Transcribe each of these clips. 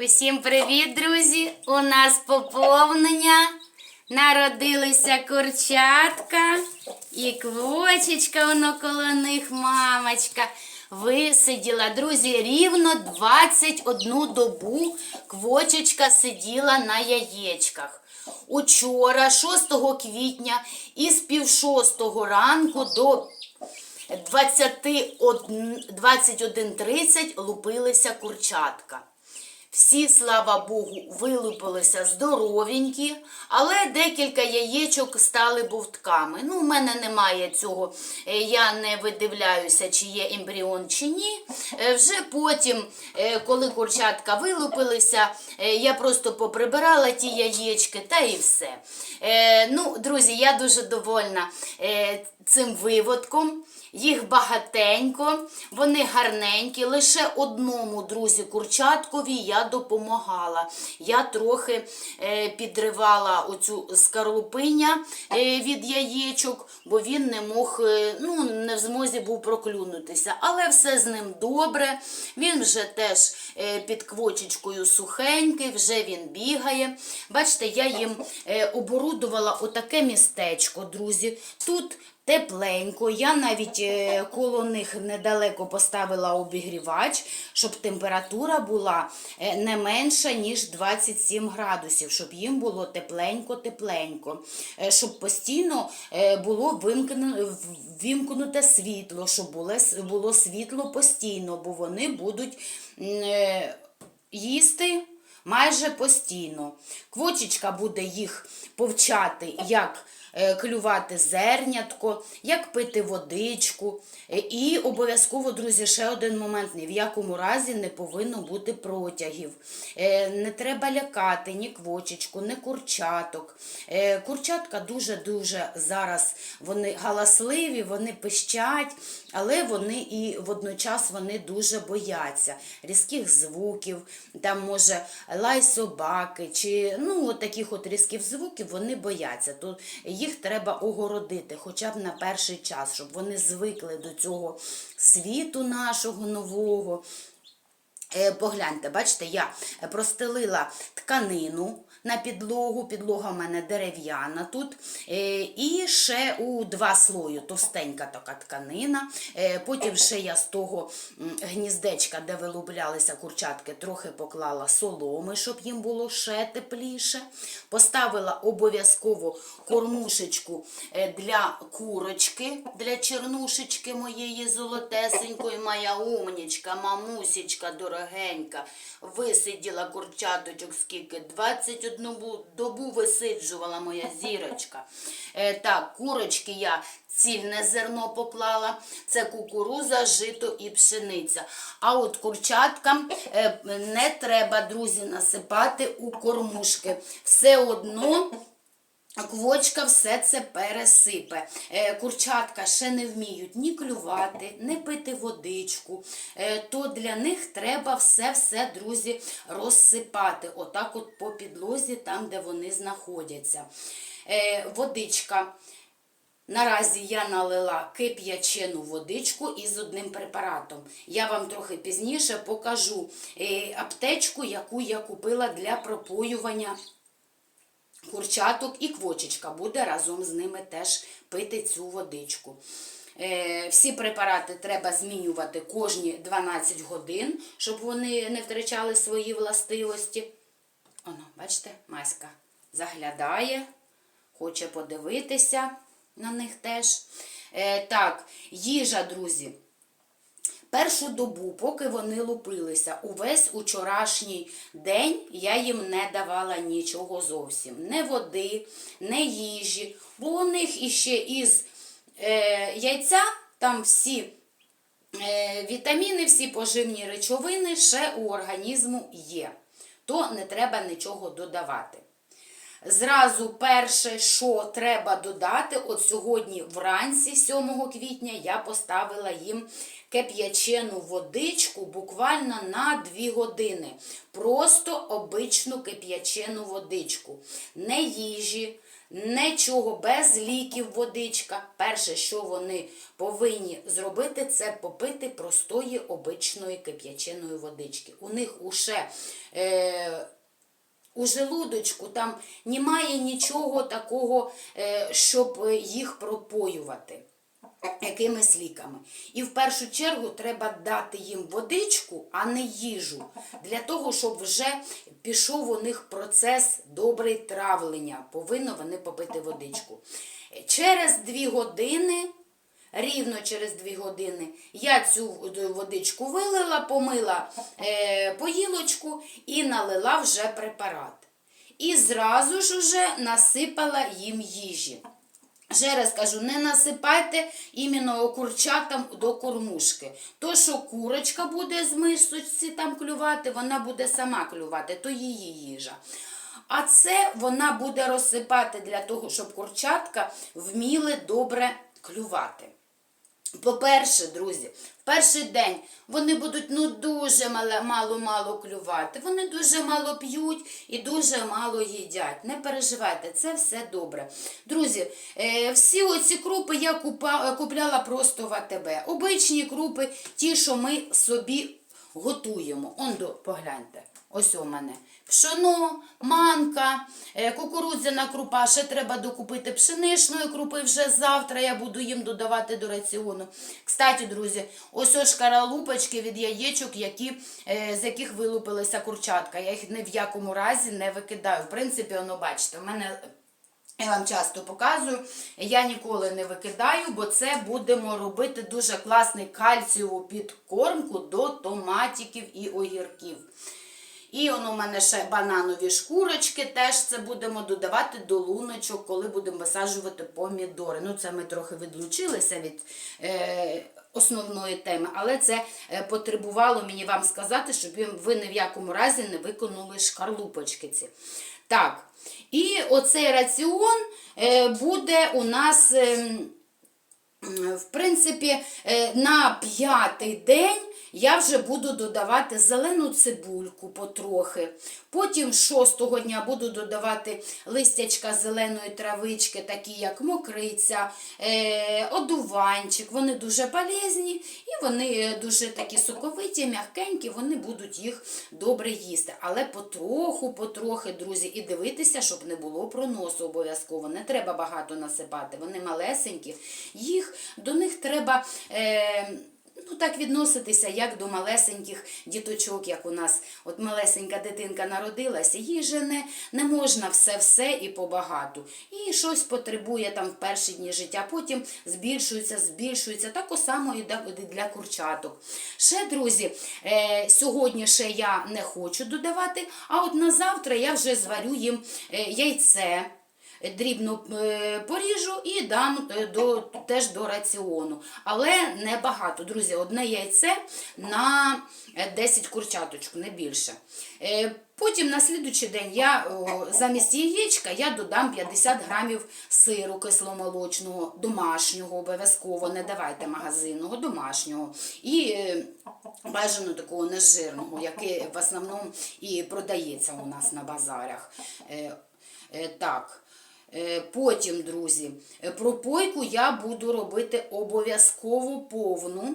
Усім привіт, друзі! У нас поповнення. Народилися курчатка і квочечка воно коло них, мамочка. Висиділа, друзі, рівно 21 добу квочечка сиділа на яєчках. Учора, 6 квітня, із пів шостого ранку до 21 21.30 лупилися курчатка. Всі, слава Богу, вилупилися здоровенькі, але декілька яєчок стали бовтками. Ну, в мене немає цього, е, я не видивляюся, чи є ембріон чи ні. Е, Вже потім, е, коли курчатка вилупилися, я просто поприбирала ті яєчки та і все. Ну, друзі, я дуже довольна цим виводком. Їх багатенько, вони гарненькі. Лише одному, друзі, курчаткові я допомагала. Я трохи е, підривала оцю скарлупиня е, від яєчок, бо він не мог, е, ну, не в змозі був проклюнутися. Але все з ним добре. Він вже теж під квочечкою сухенький, вже він бігає. Бачите, я їм оборудувала отаке містечко, друзі. Тут Тепленько, я навіть е, коло них недалеко поставила обігрівач, щоб температура була е, не менша, ніж 27 градусів, щоб їм було тепленько-тепленько, Е, щоб постійно було вимкнено, вімкнуте світло, щоб було, світло постійно, бо вони будуть їсти майже постійно. Квочечка буде їх повчати, як клювати зернятко, як пити водичку. Е, І обов'язково, друзі, ще один момент: ні в якому разі не повинно бути протягів. Е, Не треба лякати ні квочечку, ні курчаток. Е, Курчатка дуже-дуже зараз вони галасливі, вони пищать, але вони і водночас вони дуже бояться різких звуків, там може лай собаки, чи ну, от таких от різких звуків вони бояться. То їх треба огородити хоча б на перший час, щоб вони звикли до цього світу нашого нового. Е, Погляньте, бачите, я простелила тканину на підлогу, підлога в мене дерев'яна тут. Е, І ще у два слої товстенька така тканина. Е, Потім ще я з того гніздечка, де вилуплялися курчатки, трохи поклала соломи, щоб їм було ще тепліше. Поставила обов'язково кормушечку е, для курочки, для чернушечки моєї золотесенької, моя умнічка, мамусечка дорогенька. Висиділа курчаточок скільки? 21 бу- добу висиджувала моя зірочка. Е, так, курочки я цільне зерно поклала. Це кукуруза, жито і пшениця. А от курчаткам е, не треба, друзі, насипати у кормушки. Все одно. Квочка все це пересипе. Е, Курчатка ще не вміють ні клювати, ні пити водичку. Е, То для них треба все-все, друзі, розсипати. Отак от по підлозі, там, де вони знаходяться. Е, Водичка. Наразі я налила кип'ячену водичку із одним препаратом. Я вам трохи пізніше покажу аптечку, яку я купила для пропоювання курчаток і квочечка буде разом з ними теж пити цю водичку. Е, всі препарати треба змінювати кожні 12 годин, щоб вони не втрачали свої властивості. Оно, бачите, Маська заглядає, хоче подивитися на них теж. Е, так, їжа, друзі. Першу добу, поки вони лупилися, увесь учорашній день я їм не давала нічого зовсім. Не води, не їжі. Бо у них іще із е, яйця там всі е, вітаміни, всі поживні речовини ще у організму є. То не треба нічого додавати. Зразу перше, що треба додати, от сьогодні вранці, 7 квітня, я поставила їм кип'ячену водичку буквально на 2 години. Просто обичну кип'ячену водичку. Не їжі, Нічого без ліків водичка. Перше, що вони повинні зробити, це попити простої обичної кип'яченої водички. У них уже е, у желудочку там немає нічого такого, е, щоб їх пропоювати якимись ліками. І в першу чергу треба дати їм водичку, а не їжу, для того, щоб вже пішов у них процес добрий травлення. Повинно вони попити водичку. Через дві години. Рівно через дві години я цю водичку вилила, помила е, поїлочку і налила вже препарат. І зразу ж уже насипала їм їжі. Ще раз кажу, не насипайте іменно курчатам до кормушки. То, що курочка буде з мисочці там клювати, вона буде сама клювати, то її їжа. А це вона буде розсипати для того, щоб курчатка вміли добре клювати. По-перше, друзі, перший день вони будуть ну дуже мало-мало клювати. Вони дуже мало п'ють і дуже мало їдять. Не переживайте, це все добре. Друзі, е, всі оці крупи я купа, купляла просто в АТБ. Обичні крупи, ті, що ми собі готуємо. Ондо, погляньте. Ось у мене пшоно, манка, е, кукурудзяна крупа. Ще треба докупити пшеничної крупи вже завтра. Я буду їм додавати до раціону. Кстати, друзі, ось ось шкаралупочки від яєчок, які, е, з яких вилупилися курчатка. Я їх ні в якому разі не викидаю. В принципі, воно бачите, в мене. Я вам часто показую, я ніколи не викидаю, бо це будемо робити дуже класний кальцієву підкормку до томатиків і огірків. І он у мене ще бананові шкурочки, теж це будемо додавати до луночок, коли будемо висаджувати помідори. Ну, це ми трохи відлучилися від е, основної теми, але це е, потребувало мені вам сказати, щоб ви ні в якому разі не виконали шкарлупочки ці. Так, і оцей раціон е, буде у нас. Е, в принципі, е, на п'ятий день я вже буду додавати зелену цибульку потрохи. Потім шостого дня буду додавати листячка зеленої травички, такі як мокриця, е, одуванчик. Вони дуже полезні і вони дуже такі соковиті, м'якенькі, вони будуть їх добре їсти. Але потроху, потрохи, друзі, і дивитися, щоб не було проносу обов'язково. Не треба багато насипати. Вони малесенькі. Їх до них треба. Е, Ну, так відноситися, як до малесеньких діточок, як у нас от малесенька дитинка народилася, їй же не, не можна все-все і побагату. І щось потребує там в перші дні життя, потім збільшується, збільшується. Так само і для курчаток. Ще, друзі, е, сьогодні ще я не хочу додавати, а от на завтра я вже зварю їм е, яйце дрібно е, поріжу і дам е, до, теж до раціону. Але не багато, друзі, одне яйце на 10 курчаточок, не більше. Е, потім на слідучий день я замість яєчка я додам 50 грамів сиру кисломолочного, домашнього, обов'язково, не давайте магазинного, домашнього. І бажано такого нежирного, який в основному і продається у нас на базарах. Так. Е, потім, друзі, е, пропойку я буду робити обов'язково повну.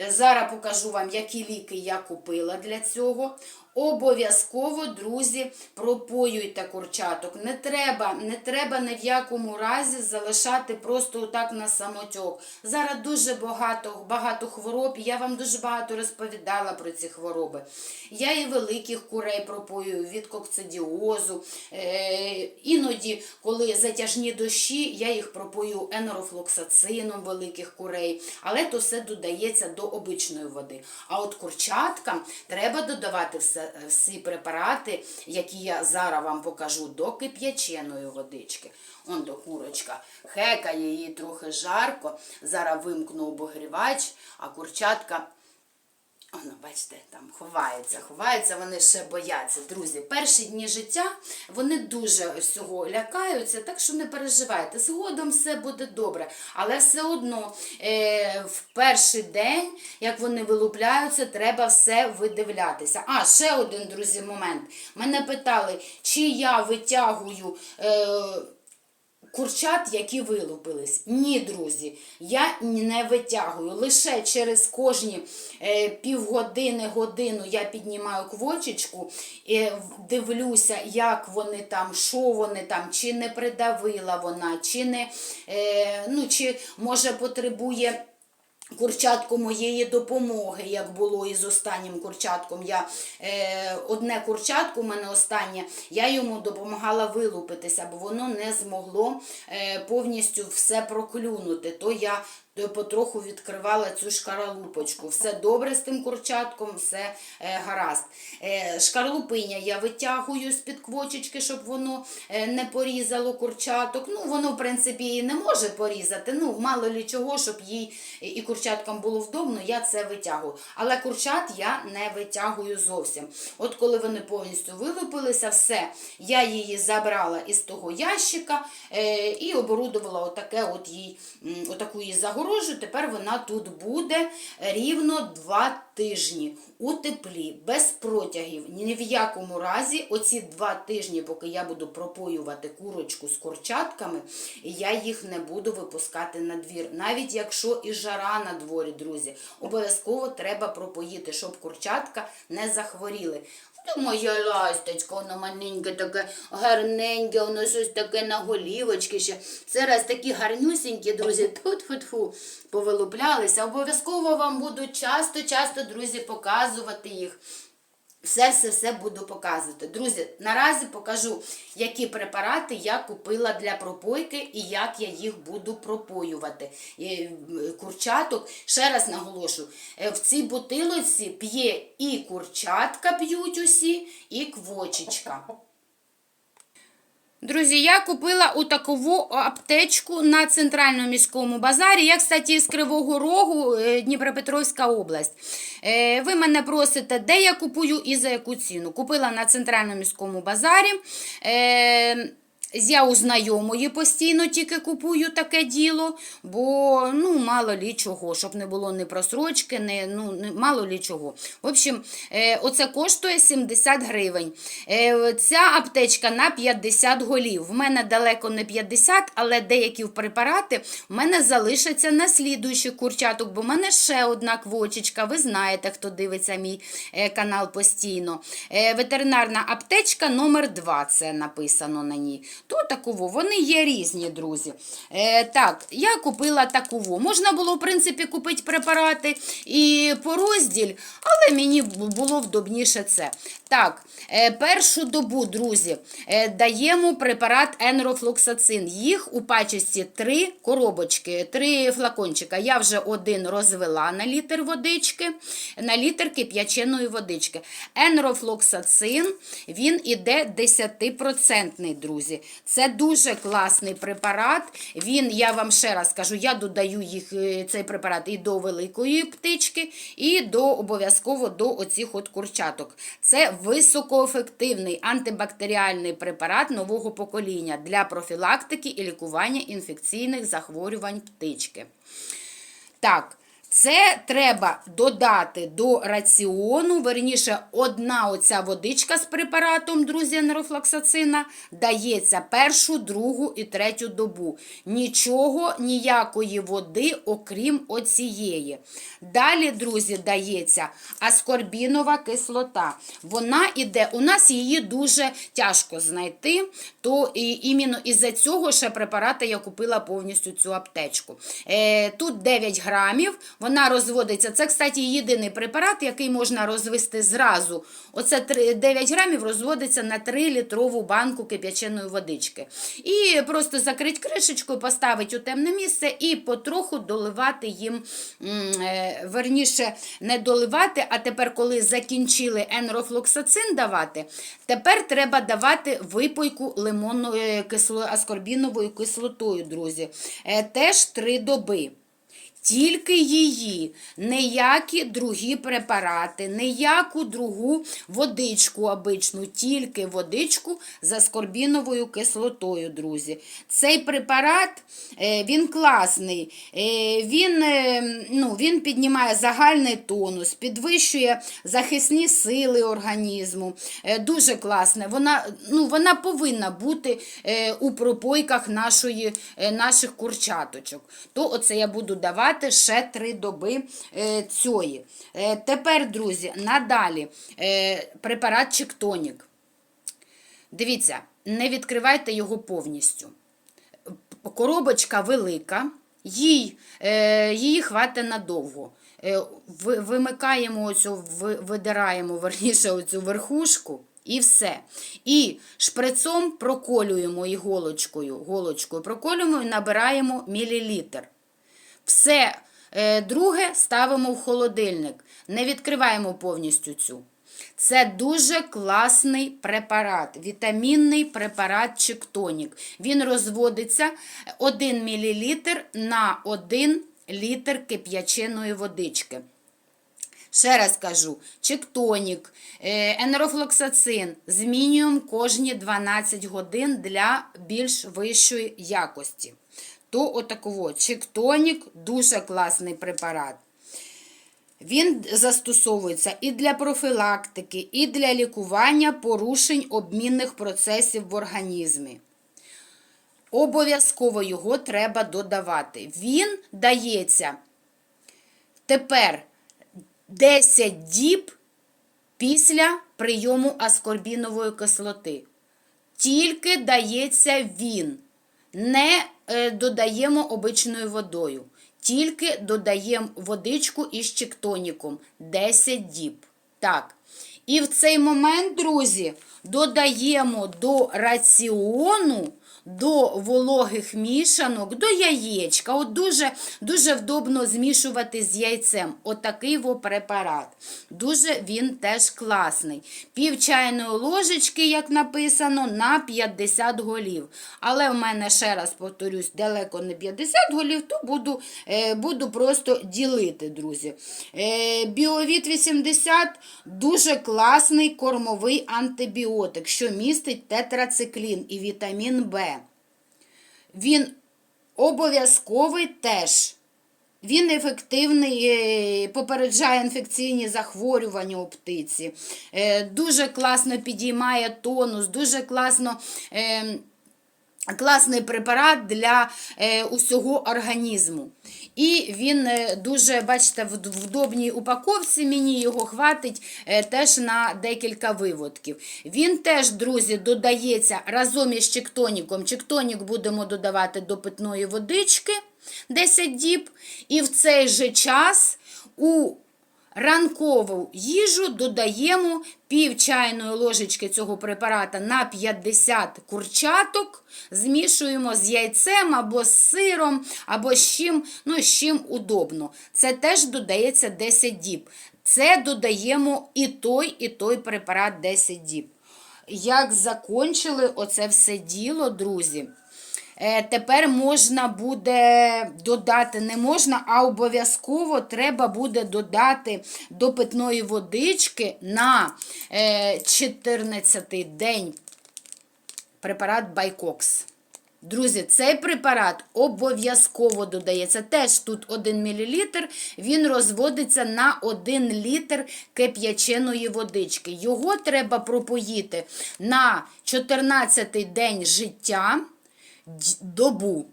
Е, зараз покажу вам, які ліки я купила для цього. Обов'язково, друзі, пропоюйте курчаток. Не треба не треба ні в якому разі залишати просто так на самотьок. Зараз дуже багато багато хвороб, я вам дуже багато розповідала про ці хвороби. Я і великих курей пропоюю від кокцидіозу. Е, Іноді, коли затяжні дощі, я їх пропою енорофлоксацином великих курей, але то все додається до обичної води. А от курчаткам треба додавати все всі препарати, які я зараз вам покажу, до кип'яченої водички. Он до курочка хекає її трохи жарко. Зараз вимкну обогрівач, а курчатка Воно, бачите, там ховається, ховається, вони ще бояться. Друзі, перші дні життя вони дуже всього лякаються, так що не переживайте. Згодом все буде добре. Але все одно е, в перший день, як вони вилупляються, треба все видивлятися. А, ще один, друзі, момент. Мене питали, чи я витягую. Е, курчат, які вилупились. Ні, друзі, я не витягую. Лише через кожні е, півгодини, годину я піднімаю квочечку і дивлюся, як вони там, що вони там, чи не придавила вона, чи не е, ну, чи може потребує. Курчатко моєї допомоги, як було із останнім курчатком. Я, е, одне курчатко, у мене останнє, я йому допомагала вилупитися, бо воно не змогло е, повністю все проклюнути. То я потроху відкривала цю шкаралупочку. Все добре з тим курчатком, все е, гаразд. Е, шкарлупиня я витягую з-під квочечки, щоб воно е, не порізало курчаток. Ну, воно, в принципі, і не може порізати. Ну, мало лі чого, щоб їй і курчаткам було вдобно, я це витягую. Але курчат я не витягую зовсім. От коли вони повністю вилупилися, все, я її забрала із того ящика і оборудувала отаке от їй, отаку її загорожу. Тепер вона тут буде рівно два тижні у теплі, без протягів. Ні в якому разі оці два тижні, поки я буду пропоювати курочку з курчатками, я їх не буду випускати на двір. Навіть якщо і жара на дворі, друзі, обов'язково треба пропоїти, щоб курчатка не захворіли. Та моя ласточка, воно маленьке, таке гарненьке, воно щось таке на голівочки ще. Це раз такі гарнюсінькі, друзі, тут-фу-тфу, повилуплялися. Обов'язково вам буду часто-часто, друзі, показувати їх. Все, все, все буду показувати. Друзі, наразі покажу, які препарати я купила для пропойки і як я їх буду пропоювати. Курчаток, ще раз наголошу, е, в цій бутилоці п'є і курчатка п'ють усі, і квочечка. Друзі, я купила у такову аптечку на центральному міському базарі. Я, кстати, з Кривого Рогу, е, Дніпропетровська область. Е, Ви мене просите, де я купую і за яку ціну. Купила на центральному міському базарі. Я у знайомої постійно тільки купую таке діло, бо ну, мало лі чого, щоб не було ні просрочки, ні, ну, мало лі чого. В общем, е, оце коштує 70 гривень. Е, ця аптечка на 50 голів. В мене далеко не 50, але деякі препарати в мене залишаться на слідуючих курчаток, бо в мене ще одна квочечка. Ви знаєте, хто дивиться мій е, канал постійно. Ветеринарна аптечка номер 2 це написано на ній. То таково, вони є різні, друзі. Е, так, я купила такову. Можна було, в принципі, купити препарати і по розділь, але мені було вдобніше це. Так, е, першу добу, друзі, е, даємо препарат енрофлоксацин. Їх у пачечці три коробочки, три флакончика. Я вже один розвела на літр водички, на літр кип'яченої водички. Енрофлоксацин, він іде 10%, друзі. Це дуже класний препарат. Він, я вам ще раз кажу, я додаю їх, е, цей препарат і до великої птички, і до обов'язково до оцих от курчаток. Це високоефективний антибактеріальний препарат нового покоління для профілактики і лікування інфекційних захворювань птички. Так, це треба додати до раціону, верніше, одна оця водичка з препаратом, друзі, нерофлоксацина, дається першу, другу і третю добу. Нічого, ніякої води, окрім оцієї. Далі, друзі, дається аскорбінова кислота. Вона іде, у нас її дуже тяжко знайти, то і, іменно із-за цього ще препарата я купила повністю цю аптечку. Е, тут 9 грамів, вона розводиться. Це, кстати, єдиний препарат, який можна розвести зразу. Оце 9 грамів розводиться на 3-літрову банку кип'яченої водички. І просто закрити кришечкою, поставити у темне місце і потроху доливати їм, е, верніше, не доливати, а тепер, коли закінчили енрофлоксацин давати, тепер треба давати випойку лимонною кисло, аскорбіновою кислотою, друзі. Е, Теж 3 доби. Тільки її, ніякі другі препарати, ніяку другу водичку обичну, тільки водичку з аскорбіновою кислотою, друзі. Цей препарат е, він класний, е, він, е, ну, він піднімає загальний тонус, підвищує захисні сили організму. Дуже класне. Вона, ну, вона повинна бути у пропойках нашої, наших курчаточок. То оце я буду давати ще три доби е, цієї. Е, Тепер, друзі, надалі е, препарат Чектонік. Дивіться, не відкривайте його повністю. Коробочка велика, їй, її хватить надовго. Ви- вимикаємо оцю, ви- видираємо верніше оцю верхушку і все. І шприцом проколюємо іголочкою, голочкою проколюємо і набираємо мілілітр. Все е, друге ставимо в холодильник. Не відкриваємо повністю цю. Це дуже класний препарат, вітамінний препарат Чектонік. Він розводиться 1 мл на 1 літр кип'яченої водички. Ще раз кажу: чектонік, е, енерофлоксацин змінюємо кожні 12 годин для більш вищої якості. То отаково, чектонік дуже класний препарат. Він застосовується і для профілактики, і для лікування порушень обмінних процесів в організмі. Обов'язково його треба додавати. Він дається тепер 10 діб після прийому аскорбінової кислоти. Тільки дається він. Не додаємо обичною водою. Тільки додаємо водичку із чектоніком 10 діб. Так. І в цей момент, друзі, додаємо до раціону, до вологих мішанок, до яєчка. От дуже, дуже вдобно змішувати з яйцем. Отакий во препарат. Дуже він теж класний. Пів чайної ложечки, як написано, на 50 голів. Але в мене, ще раз повторюсь, далеко не 50 голів, то буду, е, буду просто ділити, друзі. Е, Біовіт 80 дуже класний кормовий антибіотик, що містить тетрациклін і вітамін Б. Він обов'язковий теж. Він ефективний, е, попереджає інфекційні захворювання у птиці, е, дуже класно підіймає тонус, дуже класно. Класний препарат для е, усього організму. І він е, дуже, бачите, в вдобній упаковці мені його хватить е, теж на декілька виводків. Він теж, друзі, додається разом із чектоніком. Чектонік будемо додавати до питної водички 10 діб. І в цей же час у ранкову їжу додаємо пів чайної ложечки цього препарата на 50 курчаток, змішуємо з яйцем або з сиром, або з чим, ну, з чим удобно. Це теж додається 10 діб. Це додаємо і той, і той препарат 10 діб. Як закончили оце все діло, друзі? Е, Тепер можна буде додати, не можна, а обов'язково треба буде додати до питної водички на 14-й день препарат Байкокс. Друзі, цей препарат обов'язково додається. Теж тут 1 мл, він розводиться на 1 літр кип'яченої водички. Його треба пропоїти на 14-й день життя добу.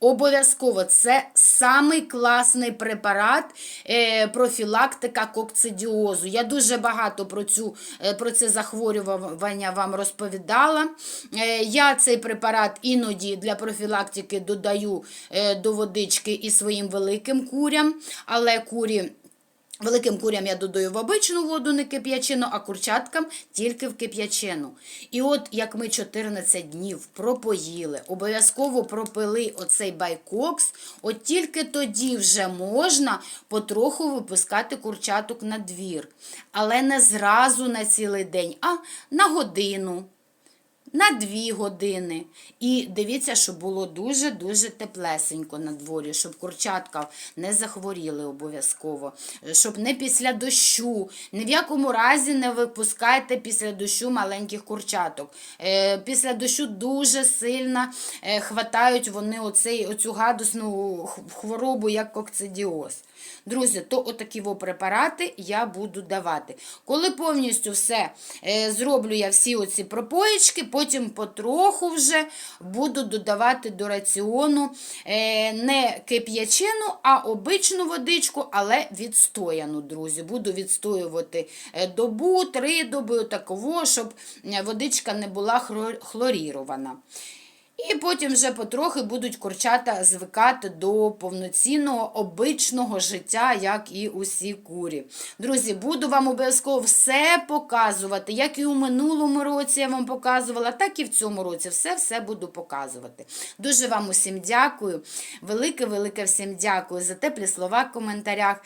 Обов'язково це самий класний препарат е, профілактика кокцидіозу. Я дуже багато про, цю, е, про це захворювання вам розповідала. Е, я цей препарат іноді для профілактики додаю до водички і своїм великим курям, але курі. Великим курям я додаю в обичну воду, не кип'ячину, а курчаткам тільки в кип'ячину. І от як ми 14 днів пропоїли, обов'язково пропили оцей байкокс, от тільки тоді вже можна потроху випускати курчаток на двір. Але не зразу на цілий день, а на годину. На 2 години. І дивіться, щоб було дуже-дуже теплесенько на дворі, щоб курчатка не захворіли обов'язково, щоб не після дощу, ні в якому разі не випускайте після дощу маленьких курчаток. Е, після дощу дуже сильно е, хватають вони оцей, оцю гадусну хворобу, як кокцидіоз. Друзі, то отакі препарати я буду давати. Коли повністю все е, зроблю я всі оці пропоїчки, потім потроху вже буду додавати до раціону е, не кип'ячену, а обичну водичку, але відстояну, друзі. Буду відстоювати е, добу, три доби, отаково, щоб водичка не була хлорірована. І потім вже потрохи будуть курчата звикати до повноцінного обичного життя, як і усі курі. Друзі, буду вам обов'язково все показувати, як і у минулому році я вам показувала, так і в цьому році. Все-все буду показувати. Дуже вам усім дякую. Велике-велике всім дякую за теплі слова в коментарях.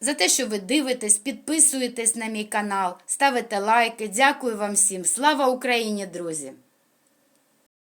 За те, що ви дивитесь, підписуєтесь на мій канал, ставите лайки. Дякую вам всім. Слава Україні, друзі!